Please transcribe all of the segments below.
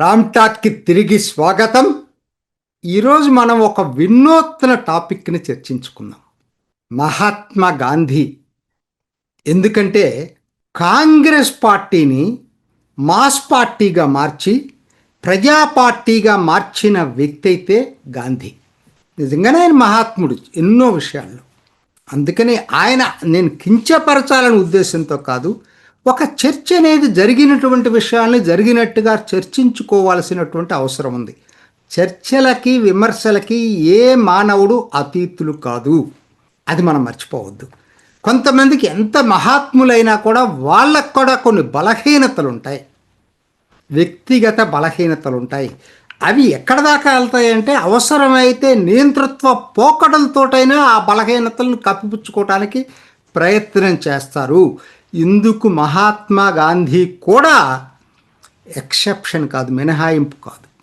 రామ్ టాక్కి తిరిగి స్వాగతం. ఈరోజు మనం ఒక వినూత్న టాపిక్ని చర్చించుకుందాం. మహాత్మా గాంధీ. ఎందుకంటే కాంగ్రెస్ పార్టీని మాస్ పార్టీగా మార్చి ప్రజా పార్టీగా మార్చిన వ్యక్తి అయితే గాంధీ. నిజంగానే ఆయన మహాత్ముడు ఎన్నో విషయాల్లో. అందుకని ఆయన నేను కించపరచాలనే ఉద్దేశంతో కాదు ఒక చర్చ అనేది జరిగినటువంటి విషయాల్ని జరిగినట్టుగా చర్చించుకోవాల్సినటువంటి అవసరం ఉంది. చర్చలకి విమర్శలకి ఏ మానవుడు అతీతులు కాదు. అది మనం మర్చిపోవద్దు. కొంతమందికి ఎంత మహాత్ములైనా కూడా వాళ్ళకు కూడా కొన్ని బలహీనతలు ఉంటాయి వ్యక్తిగత బలహీనతలు ఉంటాయి అవి ఎక్కడ దాకా వెళ్తాయంటే అవసరమైతే నియంతృత్వ పోకడలతోటైనా ఆ బలహీనతలను కప్పిపుచ్చుకోవటానికి ప్రయత్నం చేస్తారు. ఇందుకు మహాత్మా గాంధీ కూడా ఎక్సెప్షన్ కాదు మినహాయింపు కాదు.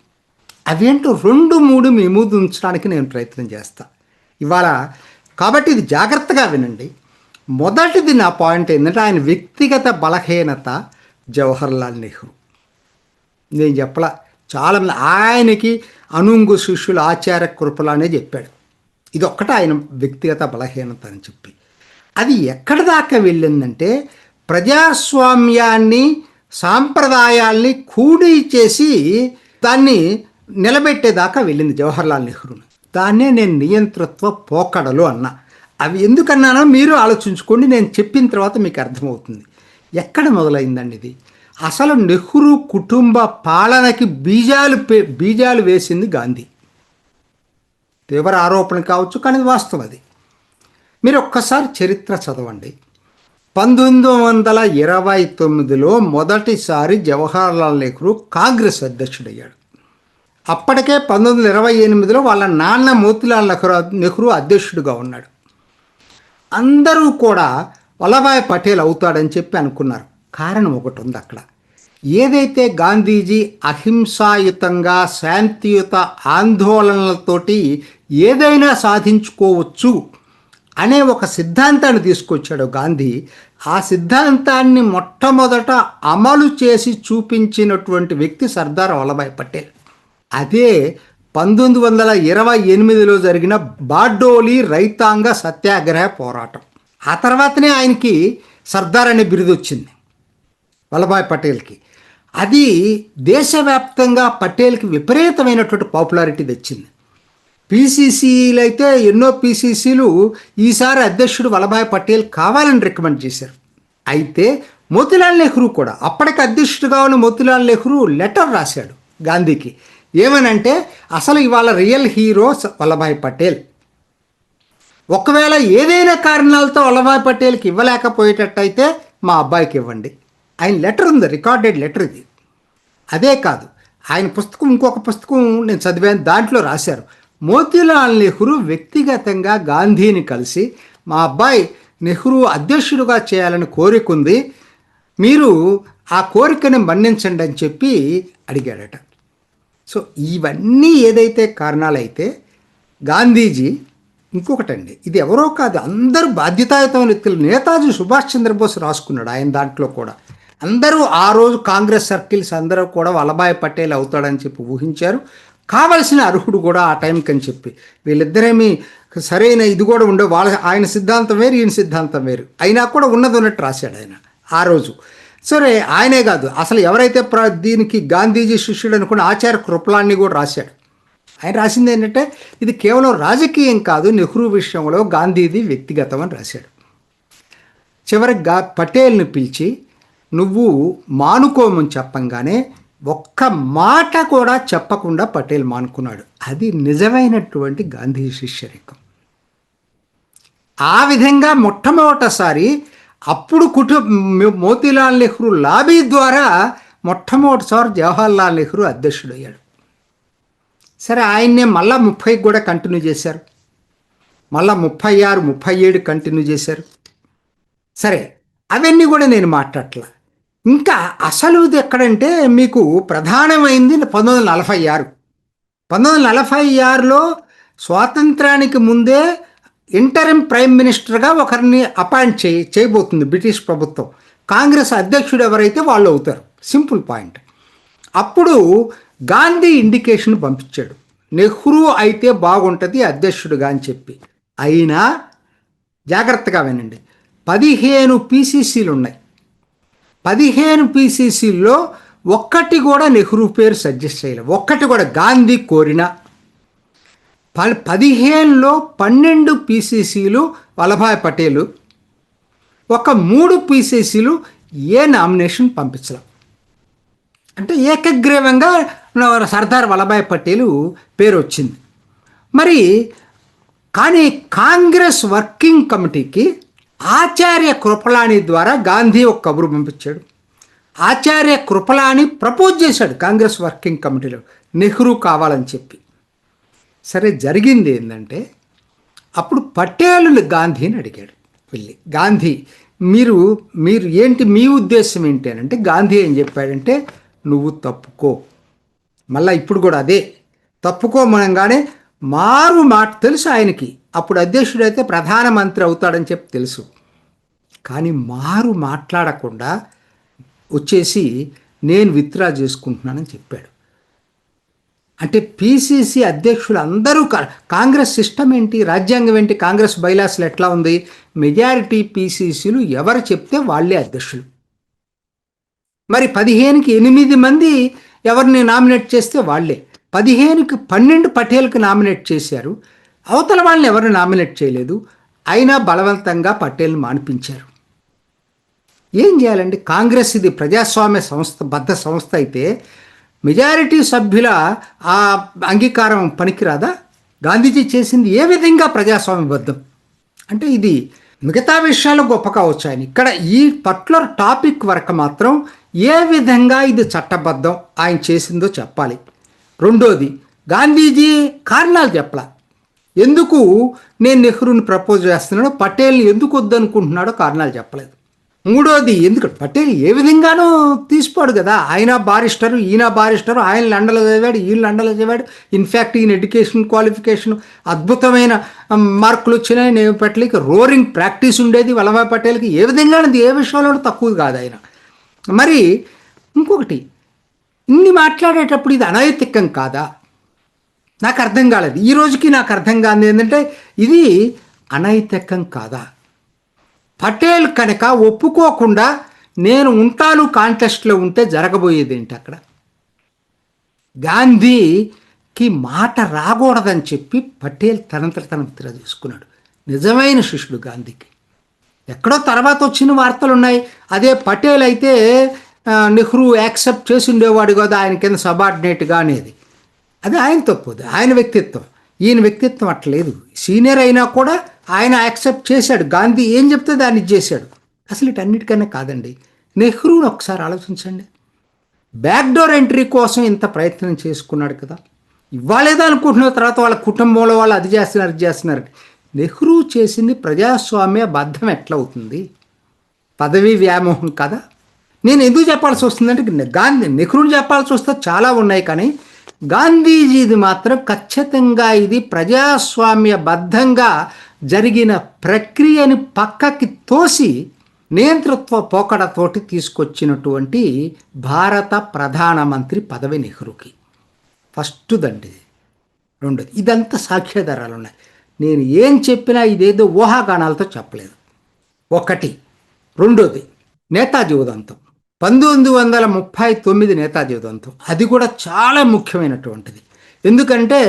అవేంటో రెండు మూడు మేము ఉంచడానికి నేను ప్రయత్నం చేస్తా. ఇవాళ కాబట్టి ఇది జాగ్రత్తగా వినండి. మొదటిది నా పాయింట్ ఏంటంటే ఆయన వ్యక్తిగత బలహీనత జవహర్లాల్ నెహ్రూ. నేను చెప్పలా చాలా మంది ఆయనకి అనుంగు శిష్యులు ఆచార కృపలు చెప్పాడు. ఇది ఒక్కటే ఆయన వ్యక్తిగత బలహీనత అని చెప్పి. అది ఎక్కడి దాకా వెళ్ళిందంటే ప్రజాస్వామ్యాన్ని సాంప్రదాయాల్ని కూడీ చేసి దాన్ని నిలబెట్టేదాకా వెళ్ళింది జవహర్లాల్ నెహ్రూ. దాన్నే నేను నియంతృత్వ పోకడలు అన్నా. అవి ఎందుకన్నానో మీరు ఆలోచించుకోండి నేను చెప్పిన తర్వాత మీకు అర్థమవుతుంది. ఎక్కడ మొదలైందండి ఇది? అసలు నెహ్రూ కుటుంబ పాలనకి బీజాలు పే- బీజాలు వేసింది గాంధీ. తీవ్ర ఆరోపణ కావచ్చు కానీ వాస్తవం అది. మీరు ఒక్కసారి చరిత్ర చదవండి. పంతొమ్మిది వందల ఇరవై తొమ్మిదిలో మొదటిసారి జవహర్లాల్ నెహ్రూ కాంగ్రెస్ అధ్యక్షుడయ్యాడు. అప్పటికే పంతొమ్మిది వందల ఇరవై ఎనిమిదిలో వాళ్ళ నాన్న మోతిలాల్ నెహ్రూ నెహ్రూ అధ్యక్షుడిగా ఉన్నాడు. అందరూ కూడా వల్లభాయ్ పటేల్ అవుతాడని చెప్పి అనుకున్నారు. కారణం ఒకటి ఉంది అక్కడ. ఏదైతే గాంధీజీ అహింసాయుతంగా శాంతియుత ఆందోళనలతోటి ఏదైనా సాధించుకోవచ్చు అనే ఒక సిద్ధాంతాన్ని తీసుకొచ్చాడు గాంధీ. ఆ సిద్ధాంతాన్ని మొట్టమొదట అమలు చేసి చూపించినటువంటి వ్యక్తి సర్దార్ వల్లభాయ్ పటేల్. అదే పంతొమ్మిది వందల ఇరవై ఎనిమిదిలో జరిగిన బార్డోలి రైతాంగ సత్యాగ్రహ పోరాటం. ఆ తర్వాతనే ఆయనకి సర్దార్ అనే బిరుదు వచ్చింది వల్లభాయ్ పటేల్కి. అది దేశవ్యాప్తంగా పటేల్కి విపరీతమైనటువంటి పాపులారిటీ తెచ్చింది. పీసీసీలు అయితే ఎన్నో పీసీసీలు ఈసారి అధ్యక్షుడు వల్లభాయ్ పటేల్ కావాలని రికమెండ్ చేశారు. అయితే మోతిలాల్ నెహ్రూ కూడా అప్పటికి అధ్యక్షుడిగా ఉన్న మోతిలాల్ నెహ్రూ లెటర్ రాశాడు గాంధీకి. ఏమనంటే అసలు ఇవాళ రియల్ హీరో వల్లభాయ్ పటేల్. ఒకవేళ ఏదైనా కారణాలతో వల్లభాయ్ పటేల్కి ఇవ్వలేకపోయేటట్టయితే మా అబ్బాయికి ఇవ్వండి. ఆయన లెటర్ ఉంది రికార్డెడ్ లెటర్ ఇది. అదే కాదు ఆయన పుస్తకం ఇంకొక పుస్తకం నేను చదివాను దాంట్లో రాశారు. మోతీలాల్ నెహ్రూ వ్యక్తిగతంగా గాంధీని కలిసి మా అబ్బాయి నెహ్రూ అధ్యక్షుడిగా చేయాలని కోరికుంది మీరు ఆ కోరికని మన్నించండి అని చెప్పి అడిగాడట. సో ఇవన్నీ ఏదైతే కారణాలైతే గాంధీజీ ఇంకొకటండి ఇది ఎవరో కాదు అందరూ బాధ్యతాయుతమైన వ్యక్తులు. నేతాజీ సుభాష్ చంద్రబోస్ రాసుకున్నాడు ఆయన దాంట్లో కూడా. అందరూ ఆ రోజు కాంగ్రెస్ సర్కిల్స్ అందరూ కూడా వల్లభాయ్ పటేల్ అవుతాడని చెప్పి ఊహించారు. కావలసిన అర్హుడు కూడా ఆ టైంకి అని చెప్పి. వీళ్ళిద్దరేమి సరైన ఇది కూడా ఉండే వాళ్ళ ఆయన సిద్ధాంతం వేరు ఈయన సిద్ధాంతం వేరు. అయినా కూడా ఉన్నది ఉన్నట్టు రాశాడు ఆయన ఆ రోజు. సరే ఆయనే కాదు. అసలు ఎవరైతే ప్ర దీనికి గాంధీజీ శిష్యుడు అనుకున్న ఆచార్య కృపలాన్ని కూడా రాశాడు. ఆయన రాసింది ఏంటంటే ఇది కేవలం రాజకీయం కాదు నెహ్రూ విషయంలో గాంధీది వ్యక్తిగతం అని రాశాడు. చివరికి గా పటేల్ని పిలిచి నువ్వు మానుకోమని చెప్పంగానే ఒక్క మాట కూడా చెప్పకుండా పటేల్ మానుకున్నాడు. అది నిజమైనటువంటి గాంధీ శిష్యరికం ఆ విధంగా మొట్టమొదటిసారి అప్పుడు కుటుంబ మోతీలాల్ నెహ్రూ లాబీ ద్వారా మొట్టమొదటిసారి జవహర్లాల్ నెహ్రూ అధ్యక్షుడయ్యాడు. సరే ఆయన్నే మళ్ళా ముప్పైకి కూడా కంటిన్యూ చేశారు. మళ్ళా ముప్పై ఆరు ముప్పై ఏడు కంటిన్యూ చేశారు. సరే అవన్నీ కూడా నేను మాట్లాడట్లా. ఇంకా అసలుది ఎక్కడంటే మీకు ప్రధానమైంది పంతొమ్మిది వందల నలభై ఆరు. పంతొమ్మిది వందల నలభై ఆరులో స్వాతంత్రానికి ముందే ఇంటరిమ్ ప్రైమ్ మినిస్టర్గా ఒకరిని అపాయింట్ చేయి చేయబోతుంది బ్రిటిష్ ప్రభుత్వం. కాంగ్రెస్ అధ్యక్షుడు ఎవరైతే వాళ్ళు అవుతారు? Simple point. అప్పుడు గాంధీ ఇండికేషన్ పంపించాడు. నెహ్రూ అయితే బాగుంటుంది అధ్యక్షుడుగా అని చెప్పి. అయినా జాగ్రత్తగా వినండి. పదిహేను పీసీసీలు ఉన్నాయి పదిహేను పీసీసీల్లో ఒక్కటి కూడా నెహ్రూ పేరు సజెస్ట్ చేయలేదు ఒక్కటి కూడా గాంధీ కోరిన ప పదిహేనులో పన్నెండు పీసీసీలు వల్లభాయ్ పటేలు ఒక మూడు పీసీసీలు ఏ నామినేషన్ పంపించలేం. అంటే ఏకగ్రీవంగా సర్దార్ వల్లభాయ్ పటేలు పేరు వచ్చింది. మరి కానీ కాంగ్రెస్ వర్కింగ్ కమిటీకి ఆచార్య కృపలాని ద్వారా గాంధీ ఒక కబురు పంపించాడు. ఆచార్య కృపలాని ప్రపోజ్ చేశాడు కాంగ్రెస్ వర్కింగ్ కమిటీలో. నెహ్రూ కావాలని చెప్పి. సరే జరిగింది ఏంటంటే అప్పుడు పటేలు గాంధీని అడిగాడు వెళ్ళి గాంధీ మీరు మీరు ఏంటి మీ ఉద్దేశం ఏంటి అని అంటే గాంధీ ఏం చెప్పాడంటే నువ్వు తప్పుకో. మళ్ళీ ఇప్పుడు కూడా అదే. తప్పుకోమనగానే మారు మాట తెలుసు ఆయనకి. అప్పుడు అధ్యక్షుడైతే ప్రధానమంత్రి అవుతాడని చెప్పి తెలుసు. కానీ మారు మాట్లాడకుండా వచ్చేసి నేను విత్డ్రా చేసుకుంటున్నానని చెప్పాడు. అంటే పీసీసీ అధ్యక్షులు అందరూ కా- కాంగ్రెస్ సిస్టమ్ ఏంటి? రాజ్యాంగం ఏంటి? కాంగ్రెస్ బైలాస్లు ఎట్లా ఉంది? మెజారిటీ పీసీసీలు ఎవరు చెప్తే వాళ్ళే అధ్యక్షులు. మరి పదిహేనుకి ఎనిమిది మంది ఎవరిని నామినేట్ చేస్తే వాళ్ళే. పదిహేనుకి పన్నెండు పటేల్కి నామినేట్ చేశారు. అవతల వాళ్ళని ఎవరిని నామినేట్ చేయలేదు? అయినా బలవంతంగా పటేల్ని మానిపించారు. ఏం చేయాలండి? కాంగ్రెస్ ఇది ప్రజాస్వామ్య సంస్థ బద్ధ సంస్థ అయితే మెజారిటీ సభ్యుల ఆ అంగీకారం పనికిరాదా? గాంధీజీ చేసింది ఏ విధంగా ప్రజాస్వామ్యబద్ధం అంటే ఇది మిగతా విషయాలు గొప్ప కావచ్చు ఆయన. ఇక్కడ ఈ పర్టికులర్ టాపిక్ వరకు మాత్రం ఏ విధంగా ఇది చట్టబద్ధం ఆయన చేసిందో చెప్పాలి. రెండోది గాంధీజీ కారణాలు చెప్పాల. ఎందుకు నేను నెహ్రూని ప్రపోజ్ చేస్తున్నాడో పటేల్ని ఎందుకు వద్దనుకుంటున్నాడో కారణాలు చెప్పలేదు. మూడోది ఎందుకు? పటేల్ ఏ విధంగానూ తీసిపోడు కదా. ఆయన బారిస్టరు ఈయన బారిస్టరు ఆయన లండలో చదివాడు ఈయన లండలో చదివాడు. ఇన్ఫ్యాక్ట్ ఈయన ఎడ్యుకేషన్ క్వాలిఫికేషన్ అద్భుతమైన మార్కులు వచ్చినాయి. నేను పటేల్కి రోరింగ్ ప్రాక్టీస్ ఉండేది. వల్లభాయ్ పటేల్కి ఏ విధంగానూ ఏ విషయంలోనూ తక్కువ కాదు ఆయన. మరి ఇంకొకటి ఇన్ని మాట్లాడేటప్పుడు ఇది అనైతికం కాదా? నాకు అర్థం కాలేదు. ఈ రోజుకి నాకు అర్థం కాదు ఏంటంటే ఇది అనైతికం కాదా? పటేల్ కనుక ఒప్పుకోకుండా నేను ఉంటాను కాంటెస్ట్లో ఉంటే జరగబోయేది ఏంటి అక్కడ? గాంధీకి మాట రాకూడదని చెప్పి పటేల్ తనంతట తన విత్డ్రా చేసుకున్నాడు నిజమైన శిష్యుడు గాంధీకి. ఎక్కడో తర్వాత వచ్చిన వార్తలు ఉన్నాయి. అదే పటేల్ అయితే నెహ్రూ యాక్సెప్ట్ చేసి ఉండేవాడు కదా ఆయన కింద సబార్డినేట్గా అనేది. అది ఆయన తప్పుది ఆయన వ్యక్తిత్వం. ఈయన వ్యక్తిత్వం అట్లేదు. సీనియర్ అయినా కూడా ఆయన యాక్సెప్ట్ చేశాడు. గాంధీ ఏం చెప్తే దాన్ని ఇది చేశాడు అసలు ఇటన్నిటికన్నా కాదండి నెహ్రూని ఒకసారి ఆలోచించండి. బ్యాక్డోర్ ఎంట్రీ కోసం ఇంత ప్రయత్నం చేసుకున్నాడు కదా. ఇవ్వలేదు అనుకుంటున్న తర్వాత వాళ్ళ కుటుంబంలో వాళ్ళు అది చేస్తున్నారు ఇది చేస్తున్నారు. నెహ్రూ చేసింది ప్రజాస్వామ్య బద్ధం ఎట్లా అవుతుంది? పదవీ వ్యామోహం కదా. నేను ఎందుకు చెప్పాల్సి వస్తుందంటే గాంధీ నెహ్రూని చెప్పాల్సి వస్తే చాలా ఉన్నాయి కానీ గాంధీజీది మాత్రం ఖచ్చితంగా ఇది ప్రజాస్వామ్య బద్ధంగా జరిగిన ప్రక్రియని పక్కకి తోసి నియంతృత్వ పోకడతోటి తీసుకొచ్చినటువంటి భారత ప్రధానమంత్రి పదవి నెహ్రూకి. ఫస్ట్ దండి రెండోది ఇదంతా సాక్ష్యాధారాలు ఉన్నాయి. నేను ఏం చెప్పినా ఇదేదో ఊహాగానాలతో చెప్పలేదు. ఒకటి రెండోది నేతాజీ ఉదంతం. పంతొమ్మిది వందల ముప్పై తొమ్మిది నేతాజీ ఉదంతం అది కూడా చాలా ముఖ్యమైనటువంటిది. ఎందుకంటే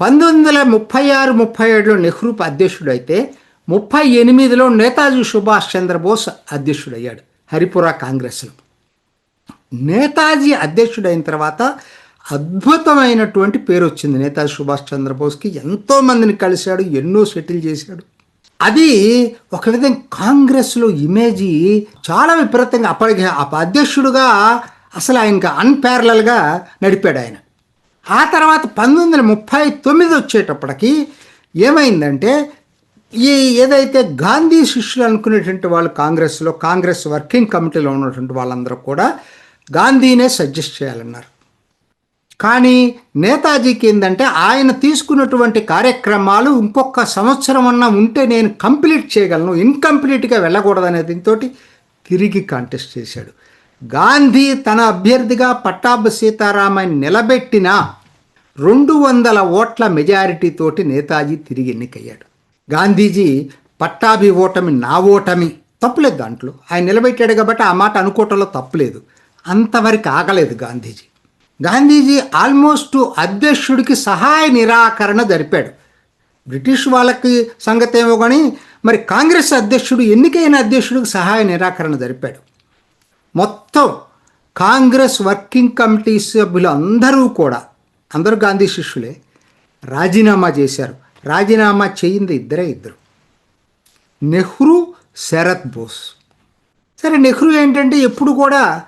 పంతొమ్మిది వందల ముప్పై ఆరు ముప్పై ఏడులో నెహ్రూ అధ్యక్షుడైతే ముప్పై ఎనిమిదిలో నేతాజీ సుభాష్ చంద్రబోస్ అధ్యక్షుడయ్యాడు హరిపురా కాంగ్రెస్లో. నేతాజీ అధ్యక్షుడైన తర్వాత అద్భుతమైనటువంటి పేరు వచ్చింది నేతాజీ సుభాష్ చంద్రబోస్కి. ఎంతో మందిని కలిశాడు ఎన్నో సెటిల్ చేశాడు. అది ఒక విధంగా కాంగ్రెస్లో ఇమేజీ చాలా విపరీతంగా అప్పటికి ఆ అధ్యక్షుడుగా అసలు ఆయనకి అన్పారలల్గా నడిపాడు ఆయన. ఆ తర్వాత పంతొమ్మిది వందల ముప్పై తొమ్మిది వచ్చేటప్పటికి ఏమైందంటే ఈ ఏదైతే గాంధీ శిష్యులు అనుకునేటువంటి వాళ్ళు కాంగ్రెస్లో కాంగ్రెస్ వర్కింగ్ కమిటీలో ఉన్నటువంటి వాళ్ళందరూ కూడా గాంధీనే సజెస్ట్ చేయాలన్నారు. కానీ నేతాజీకి ఏంటంటే ఆయన తీసుకున్నటువంటి కార్యక్రమాలు ఇంకొక సంవత్సరం అన్నా ఉంటే నేను కంప్లీట్ చేయగలను ఇన్కంప్లీట్గా వెళ్ళకూడదనే దీంతో తిరిగి కాంటెస్ట్ చేశాడు. గాంధీ తన అభ్యర్థిగా పట్టాభి సీతారామన్ నిలబెట్టిన రెండు వందల ఓట్ల మెజారిటీతోటి నేతాజీ తిరిగి ఎన్నికయ్యాడు. గాంధీజీ పట్టాభి ఓటమి నా ఓటమి తప్పులేదు దాంట్లో. ఆయన నిలబెట్టాడు కాబట్టి ఆ మాట అనుకోవటంలో తప్పులేదు. అంతవరకు ఆగలేదు గాంధీజీ. గాంధీజీ ఆల్మోస్ట్ అధ్యక్షుడికి సహాయ నిరాకరణ జరిపాడు. బ్రిటిష్ వాళ్ళకి సంగతి ఏమో కానీ మరి కాంగ్రెస్ అధ్యక్షుడు ఎన్నికైన అధ్యక్షుడికి సహాయ నిరాకరణ జరిపాడు. మొత్తం కాంగ్రెస్ వర్కింగ్ కమిటీ సభ్యులు అందరూ కూడా అందరూ గాంధీ శిష్యులే రాజీనామా చేశారు. రాజీనామా చేయింది ఇద్దరే ఇద్దరు. నెహ్రూ శరత్ బోస్. సరే నెహ్రూ ఏంటంటే ఎప్పుడు కూడా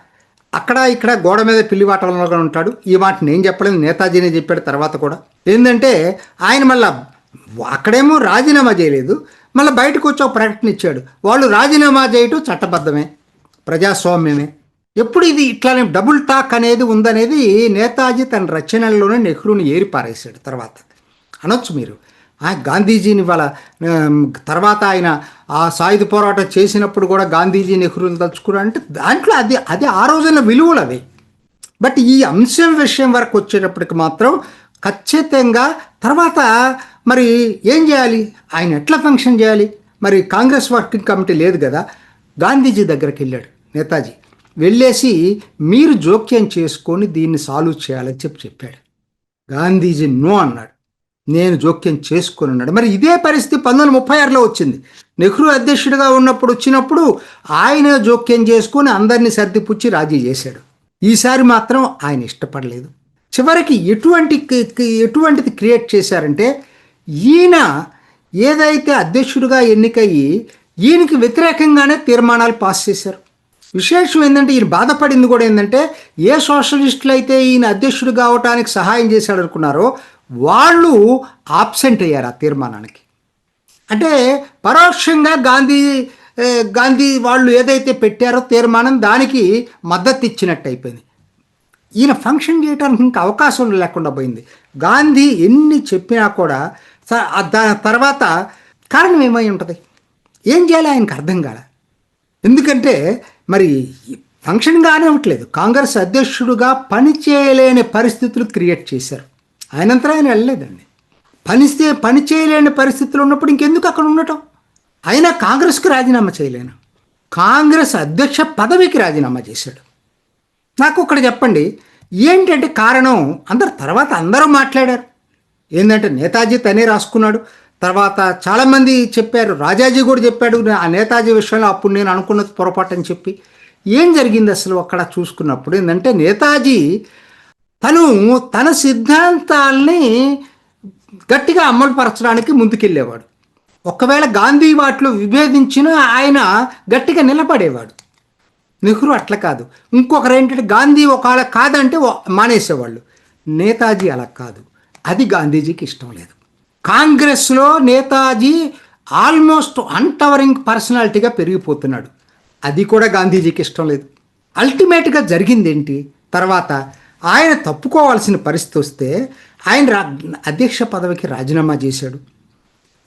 అక్కడ ఇక్కడ గోడ మీద పిల్లి వాటంలో ఉంటాడు. ఈ మాట నేను చెప్పలేదు నేతాజీనే చెప్పాడు తర్వాత కూడా. ఏంటంటే ఆయన మళ్ళా అక్కడేమో రాజీనామా చేయలేదు మళ్ళీ బయటకు వచ్చి ఒక ప్రకటన ఇచ్చాడు. వాళ్ళు రాజీనామా చేయటం చట్టబద్ధమే ప్రజాస్వామ్యమే. ఎప్పుడు ఇది ఇట్లానే డబుల్ టాక్ అనేది ఉందనేది నేతాజీ తన రచనల్లోనే నెహ్రూని ఏరిపారేశాడు తర్వాత. అనొచ్చు మీరు. గాంధీజీని వాళ్ళ తర్వాత ఆయన ఆ సాయుధ పోరాటం చేసినప్పుడు కూడా గాంధీజీ నెహ్రూని తలుచుకున్నారు. అంటే దాంట్లో అది అది ఆ రోజున విలువలు అవి. బట్ ఈ అంశం విషయం వరకు వచ్చేటప్పటికి మాత్రం ఖచ్చితంగా తర్వాత మరి ఏం చేయాలి? ఆయన ఎట్లా ఫంక్షన్ చేయాలి? మరి కాంగ్రెస్ వర్కింగ్ కమిటీ లేదు కదా. గాంధీజీ దగ్గరికి వెళ్ళాడు నేతాజీ. వెళ్ళేసి మీరు జోక్యం చేసుకొని దీన్ని సాల్వ్ చేయాలని చెప్పి చెప్పాడు. గాంధీజీ నో అన్నాడు. నేను జోక్యం చేసుకొని ఉన్నాడు. మరి ఇదే పరిస్థితి పంతొమ్మిది ముప్పై ఆరులో వచ్చింది. నెహ్రూ అధ్యక్షుడిగా ఉన్నప్పుడు వచ్చినప్పుడు ఆయన జోక్యం చేసుకొని అందరినీ సర్దిపుచ్చి రాజీ చేశాడు. ఈసారి మాత్రం ఆయన ఇష్టపడలేదు. చివరికి ఎటువంటి ఎటువంటిది క్రియేట్ చేశారంటే ఈయన ఏదైతే అధ్యక్షుడిగా ఎన్నికయ్యి ఈయనకి వ్యతిరేకంగానే తీర్మానాలు పాస్ చేశారు. విశేషం ఏంటంటే ఈయన బాధపడింది కూడా ఏంటంటే ఏ సోషలిస్టులు అయితే ఈయన అధ్యక్షుడు కావటానికి సహాయం చేశాడు అనుకున్నారో వాళ్ళు ఆబ్సెంట్ అయ్యారు ఆ తీర్మానానికి. అంటే పరోక్షంగా గాంధీ గాంధీ వాళ్ళు ఏదైతే పెట్టారో తీర్మానం దానికి మద్దతు ఇచ్చినట్టు అయిపోయింది. ఈయన ఫంక్షన్ చేయడానికి ఇంకా అవకాశం లేకుండా పోయింది. గాంధీ ఎన్ని చెప్పినా కూడా దాని తర్వాత కారణం ఏమై ఉంటుంది? ఏం చేయాలి ఆయనకు అర్థం కాల? ఎందుకంటే మరి ఫంక్షన్ కానివ్వట్లేదు కాంగ్రెస్ అధ్యక్షుడుగా పని చేయలేని పరిస్థితులు క్రియేట్ చేశారు. ఆయనంతా ఆయన వెళ్ళలేదండి. పని పని చేయలేని పరిస్థితులు ఉన్నప్పుడు ఇంకెందుకు అక్కడ ఉండటం? అయినా కాంగ్రెస్కు రాజీనామా చేయలేను. కాంగ్రెస్ అధ్యక్ష పదవికి రాజీనామా చేశాడు. నాకు ఒకటి చెప్పండి ఏంటంటే కారణం? అందరు తర్వాత అందరూ మాట్లాడారు. ఏంటంటే నేతాజీ తనే రాసుకున్నాడు. తర్వాత చాలామంది చెప్పారు రాజాజీ కూడా చెప్పాడు ఆ నేతాజీ విషయంలో అప్పుడు నేను అనుకున్నది పొరపాటు అని చెప్పి. ఏం జరిగింది అసలు అక్కడ చూసుకున్నప్పుడు? ఏంటంటే నేతాజీ తను తన సిద్ధాంతాల్ని గట్టిగా అమలుపరచడానికి ముందుకెళ్ళేవాడు. ఒకవేళ గాంధీ వాటిలో విభేదించిన ఆయన గట్టిగా నిలబడేవాడు. నెహ్రూ అట్లా కాదు. ఇంకొకరు ఏంటంటే గాంధీ ఒకవేళ కాదంటే మానేసేవాళ్ళు. నేతాజీ అలా కాదు. అది గాంధీజీకి ఇష్టం లేదు. కాంగ్రెస్లో నేతాజీ ఆల్మోస్ట్ అన్టవరింగ్ పర్సనాలిటీగా పెరిగిపోతున్నాడు. అది కూడా గాంధీజీకి ఇష్టం లేదు. అల్టిమేట్గా జరిగింది ఏంటి తర్వాత ఆయన తప్పుకోవాల్సిన పరిస్థితి వస్తే ఆయన అధ్యక్ష పదవికి రాజీనామా చేశాడు.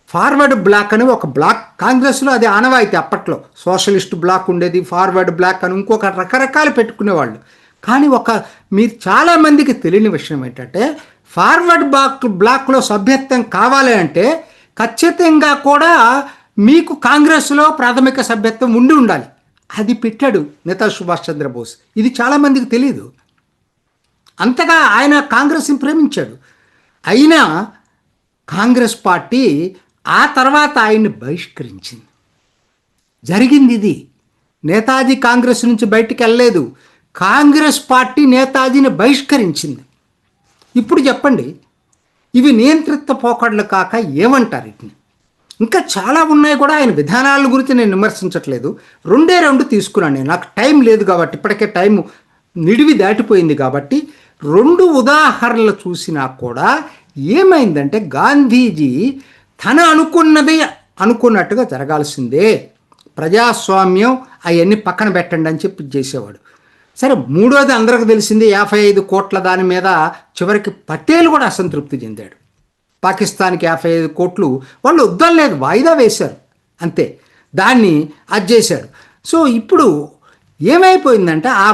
ఫార్వర్డ్ బ్లాక్ అని ఒక బ్లాక్ కాంగ్రెస్లో అది ఆనవాయితీ అప్పట్లో. సోషలిస్ట్ బ్లాక్ ఉండేది ఫార్వర్డ్ బ్లాక్ అని ఇంకొక రకరకాలు పెట్టుకునేవాళ్ళు. కానీ ఒక మీరు చాలామందికి తెలియని విషయం ఏంటంటే ఫార్వర్డ్ బ్లాక్ బ్లాక్లో సభ్యత్వం కావాలి అంటే ఖచ్చితంగా కూడా మీకు కాంగ్రెస్లో ప్రాథమిక సభ్యత్వం ఉండి ఉండాలి. అది పెట్టాడు నేతా సుభాష్ చంద్రబోస్. ఇది చాలామందికి తెలియదు అంతగా ఆయన కాంగ్రెస్ని ప్రేమించాడు. అయినా కాంగ్రెస్ పార్టీ ఆ తర్వాత ఆయన్ని బహిష్కరించింది. జరిగింది ఇది. నేతాజీ కాంగ్రెస్ నుంచి బయటికి వెళ్ళలేదు. కాంగ్రెస్ పార్టీ నేతాజీని బహిష్కరించింది. ఇప్పుడు చెప్పండి ఇవి నియంత్రిత పోకడలు కాక ఏమంటారు వీటిని? ఇంకా చాలా ఉన్నాయి కూడా. ఆయన విధానాల గురించి నేను విమర్శించట్లేదు. రెండే రెండు తీసుకున్నాను నేను. నాకు టైం లేదు కాబట్టి ఇప్పటికే టైం నిడివి దాటిపోయింది కాబట్టి రెండు ఉదాహరణలు చూసినా కూడా ఏమైందంటే గాంధీజీ తన అనుకున్నది అనుకున్నట్టుగా జరగాల్సిందే. ప్రజాస్వామ్యం అవన్నీ పక్కన పెట్టండి అని చెప్పి చేసేవాడు. సరే మూడోది అందరికి తెలిసింది యాభై ఐదు కోట్ల దాని మీద చివరికి పటేల్ కూడా అసంతృప్తి చెందాడు. పాకిస్తాన్కి యాభై ఐదు కోట్లు వాళ్ళు వద్దలేదు వాయిదా వేశారు. అంతే దాన్ని అది చేశాడు. సో ఇప్పుడు ఏమైపోయిందంటే ఆ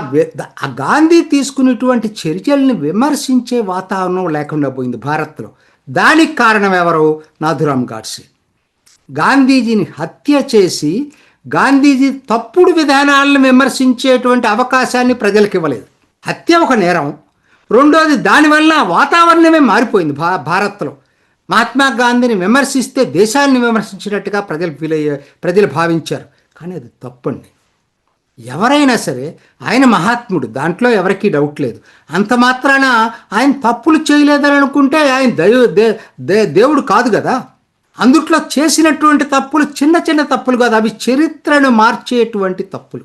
ఆ గాంధీ తీసుకున్నటువంటి చర్యల్ని విమర్శించే వాతావరణం లేకుండా పోయింది భారత్లో. దానికి కారణం ఎవరు? నాథురామ్ గాడ్సే గాంధీజీని హత్య చేసి గాంధీజీ తప్పుడు విధానాలను విమర్శించేటువంటి అవకాశాన్ని ప్రజలకు ఇవ్వలేదు. హత్య ఒక నేరం. రెండోది దానివల్ల వాతావరణమే మారిపోయింది భా భారత్లో. మహాత్మా గాంధీని విమర్శిస్తే దేశాన్ని విమర్శించినట్టుగా ప్రజలు ఫీల్ అయ్యే ప్రజలు భావించారు. కానీ అది తప్పండి. ఎవరైనా సరే ఆయన మహాత్ముడు దాంట్లో ఎవరికీ డౌట్ లేదు. అంత మాత్రాన ఆయన తప్పులు చేయలేదని అనుకుంటే ఆయన దైవ దే- దేవుడు కాదు కదా. అందుట్లో చేసినటువంటి తప్పులు చిన్న చిన్న తప్పులు కాదు అవి చరిత్రను మార్చేటువంటి తప్పులు.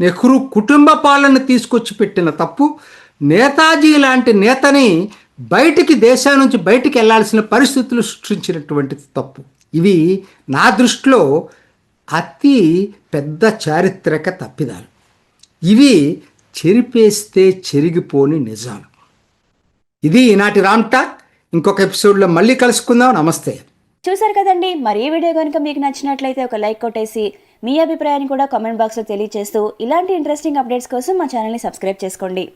నెహ్రూ కుటుంబ పాలన తీసుకొచ్చి పెట్టిన తప్పు నేతాజీ లాంటి నేతని బయటికి దేశం నుంచి బయటికి వెళ్ళాల్సిన పరిస్థితులు సృష్టించినటువంటి తప్పు. ఇవి నా దృష్టిలో అతి పెద్ద చారిత్రక తప్పిదాలు. ఇవి చెరిపేస్తే చెరిగిపోని నిజాలు. ఇది ఈనాటి రామ్ టాక్. ఇంకొక ఎపిసోడ్లో మళ్ళీ కలుసుకుందాం. నమస్తే. చూసారు కదండి మరి ఈ వీడియో కనుక మీకు నచ్చినట్లయితే ఒక లైక్ కొట్టేసి మీ అభిప్రాయాన్ని కూడా కామెంట్ బాక్స్లో తెలియజేస్తూ ఇలాంటి ఇంట్రెస్టింగ్ అప్డేట్స్ కోసం మా ఛానల్ని సబ్స్క్రైబ్ చేసుకోండి.